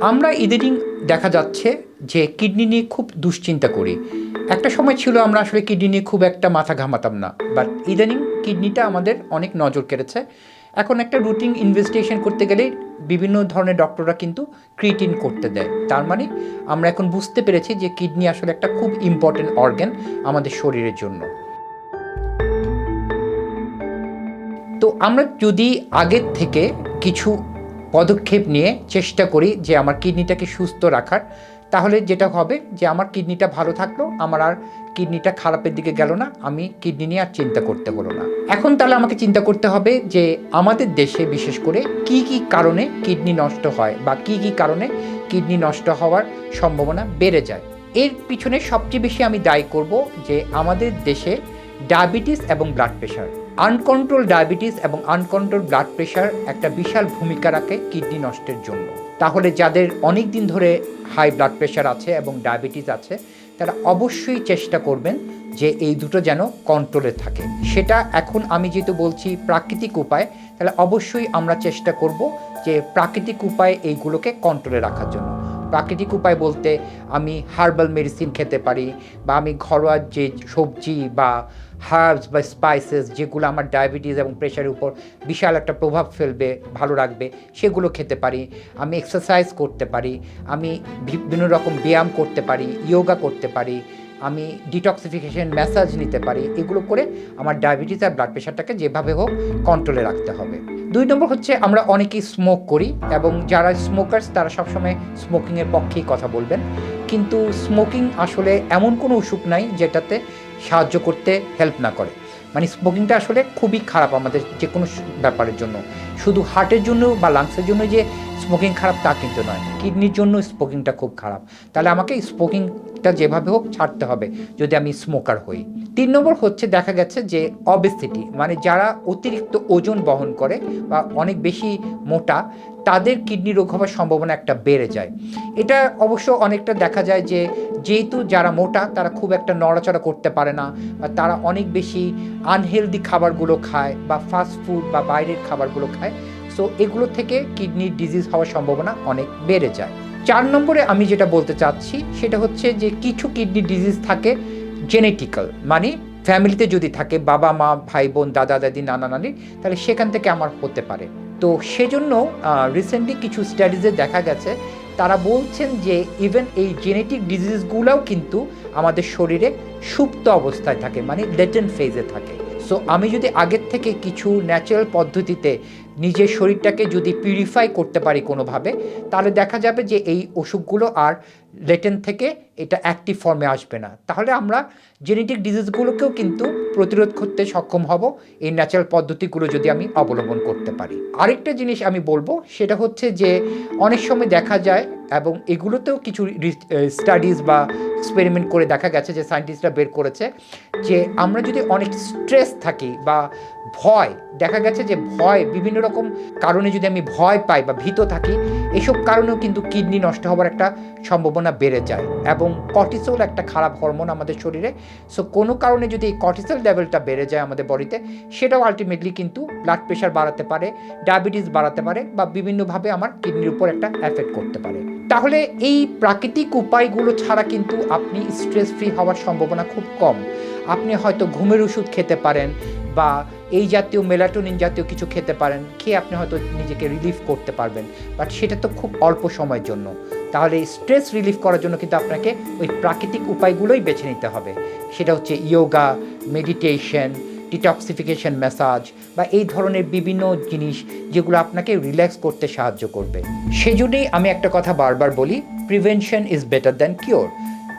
আমরা ইদানিং দেখা যাচ্ছে যে কিডনি নিয়ে খুব দুশ্চিন্তা করি। একটা সময় ছিল আমরা আসলে কিডনি নিয়ে খুব একটা মাথা ঘামাতাম না বাট ইদানিং কিডনিটা আমাদের অনেক নজর কেড়েছে। এখন একটা রুটিন ইনভেস্টিগেশন করতে গেলে বিভিন্ন ধরনের ডক্টররা কিন্তু ক্রিটিন করতে দেয়। তার মানে আমরা এখন বুঝতে পেরেছি যে কিডনি আসলে একটা খুব ইম্পর্টেন্ট অর্গ্যান আমাদের শরীরের জন্য। তো আমরা যদি আগের থেকে কিছু পদক্ষেপ নিয়ে চেষ্টা করি যে আমার কিডনিটাকে সুস্থ রাখার। তাহলে যেটা হবে যে আমার কিডনিটা ভালো থাকল, আমার আর কিডনিটা খারাপের দিকে গেল না, আমি কিডনি নিয়ে আর চিন্তা করতে হলো না। এখন তাহলে আমাকে চিন্তা করতে হবে যে আমাদের দেশে বিশেষ করে কি কি কারণে কিডনি নষ্ট হয় বা কি কি কারণে কিডনি নষ্ট হওয়ার সম্ভাবনা বেড়ে যায়। এর পিছনে সবচেয়ে বেশি আমি দায়ী করব যে আমাদের দেশে ডায়াবেটিস এবং ব্লাড প্রেশার। আনকন্ট্রোল ডায়াবেটিস এবং আনকন্ট্রোল ব্লাড প্রেশার একটা বিশাল ভূমিকা রাখে কিডনি নষ্টের জন্য। তাহলে যাদের অনেক দিন ধরে হাই ব্লাড প্রেশার আছে এবং ডায়াবেটিস আছে, তারা অবশ্যই চেষ্টা করবেন যে এই দুটো যেন কন্ট্রোলে থাকে। সেটা এখন আমি যেহেতু বলছি প্রাকৃতিক উপায়, তাহলে অবশ্যই আমরা চেষ্টা করব যে প্রাকৃতিক উপায় এইগুলোকে কন্ট্রোলে রাখার জন্য। প্রাকৃতিক উপায় বলতে আমি হার্বাল মেডিসিন খেতে পারি বা আমি ঘরোয়া যে সবজি বা হার্বস বা স্পাইসেস যেগুলো আমার ডায়াবেটিস এবং প্রেশারের উপর বিশাল একটা প্রভাব ফেলবে, ভালো রাখবে, সেগুলো খেতে পারি। আমি এক্সারসাইজ করতে পারি, আমি বিভিন্ন রকম ব্যায়াম করতে পারি ইয়োগা করতে পারি, আমি ডিটক্সিফিকেশন ম্যাসাজ নিতে পারি, এগুলো করে আমার ডায়াবেটিস আর ব্লাড প্রেশারটাকে যেভাবে হোক কন্ট্রোলে রাখতে হবে। দুই নম্বর হচ্ছে আমরা অনেকেই স্মোক করি এবং যারা স্মোকার্স তারা সবসময় স্মোকিংয়ের পক্ষেই কথা বলবেন। কিন্তু স্মোকিং আসলে এমন কোনো অসুখ নাই যেটাতে সাহায্য করতে হেল্প না করে। মানে স্মোকিংটা আসলে খুবই খারাপ আমাদের যে কোনো ব্যাপারের জন্য। শুধু হার্টের জন্য বা লাংসের জন্য যে স্মোকিং খারাপ তা কিন্তু নয় কিডনির জন্য স্মোকিংটা খুব খারাপ। তাহলে আমাকে স্মোকিংটা যেভাবে হোক ছাড়তে হবে যদি আমি স্মোকার হই। তিন নম্বর হচ্ছে দেখা গেছে যে অবেসিটি মানে যারা অতিরিক্ত ওজন বহন করে বা অনেক বেশি মোটা, তাদের কিডনি রোগ হওয়ার সম্ভাবনা একটা বেড়ে যায়। এটা অবশ্য অনেকটা দেখা যায় যে যেহেতু যারা মোটা, তারা খুব একটা নড়াচড়া করতে পারে না বা তারা অনেক বেশি আনহেলদি খাবারগুলো খায় বা ফাস্ট ফুড বা বাইরের খাবারগুলো খায় সো এগুলো থেকে কিডনির ডিজিজ হওয়ার সম্ভাবনা অনেক বেড়ে যায়। চার নম্বরে আমি যেটা বলতে চাচ্ছি, সেটা হচ্ছে যে কিছু কিডনি ডিজিজ থাকে জেনেটিক্যাল মানে ফ্যামিলিতে যদি থাকে বাবা, মা, ভাই, বোন, দাদা, দাদি, নানা, নানি, তাহলে সেখান থেকে আমার হতে পারে। তো সেজন্য রিসেন্টলি কিছু স্টাডিজে দেখা গেছে, তারা বলছেন যে ইভেন এই জেনেটিক ডিজিজগুলোও কিন্তু আমাদের শরীরে সুপ্ত অবস্থায় থাকে মানে লেটেন্ট ফেজে থাকে। সো আমি যদি আগের থেকে কিছু ন্যাচারাল পদ্ধতিতে নিজের শরীরটাকে যদি পিউরিফাই করতে পারি কোনোভাবে, তাহলে দেখা যাবে যে এই অসুখগুলো আর লেটেন থেকে এটা অ্যাক্টিভ ফর্মে আসবে না। তাহলে আমরা জেনেটিক ডিজিজগুলোকেও কিন্তু প্রতিরোধ করতে সক্ষম হব এই ন্যাচারাল পদ্ধতিগুলো যদি আমি অবলম্বন করতে পারি। আরেকটা জিনিস আমি বলব, সেটা হচ্ছে যে অনেক সময় দেখা যায় এবং এগুলোতেও কিছু স্টাডিজ বা এক্সপেরিমেন্ট করে দেখা গেছে যে সায়েন্টিস্টরা বের করেছে যে আমরা যদি অনেক স্ট্রেস থাকি বা ভয়, দেখা গেছে যে ভয় বিভিন্ন রকম কারণে যদি আমি ভয় পাই বা ভীত থাকি, এসব কারণেও কিন্তু কিডনি নষ্ট হওয়ার একটা সম্ভাবনা বেড়ে যায় এবং কর্টিসল একটা খারাপ হরমোন আমাদের শরীরে। সো কোনো কারণে যদি এই কর্টিসল লেভেলটা বেড়ে যায় আমাদের বডিতে, সেটাও আলটিমেটলি কিন্তু ব্লাড প্রেশার বাড়াতে পারে ডায়াবেটিস বাড়াতে পারে বা বিভিন্নভাবে আমার কিডনির উপর একটা এফেক্ট করতে পারে। তাহলে এই প্রাকৃতিক উপায়গুলো ছাড়া কিন্তু আপনি স্ট্রেস ফ্রি হওয়ার সম্ভাবনা খুব কম। আপনি হয়তো ঘুমের ওষুধ খেতে পারেন বা এই জাতীয় মেলাটোনিন জাতীয় কিছু খেতে পারেন, খেয়ে আপনি হয়তো নিজেকে রিলিফ করতে পারবেন। বাট সেটা তো খুব অল্প সময়ের জন্য। তাহলে স্ট্রেস রিলিফ করার জন্য কিন্তু আপনাকে ওই প্রাকৃতিক উপায়গুলোই বেছে নিতে হবে। সেটা হচ্ছে ইয়োগা মেডিটেশন ডিটক্সিফিকেশন ম্যাসাজ বা এই ধরনের বিভিন্ন জিনিস যেগুলো আপনাকে রিল্যাক্স করতে সাহায্য করবে। সেজন্যই আমি একটা কথা বারবার বলি prevention is better than cure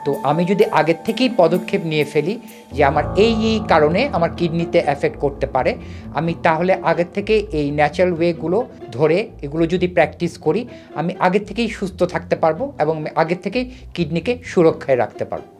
তো আমি যদি আগের থেকেই পদক্ষেপ নিয়ে ফেলি যে আমার এই এই কারণে আমার কিডনিতে এফেক্ট করতে পারে, আমি তাহলে আগের থেকে এই ন্যাচারাল ওয়েগুলো ধরে এগুলো যদি প্র্যাকটিস করি, আমি আগের থেকেই সুস্থ থাকতে পারব এবং আমি আগের থেকেই কিডনিকে সুরক্ষায় রাখতে পারব।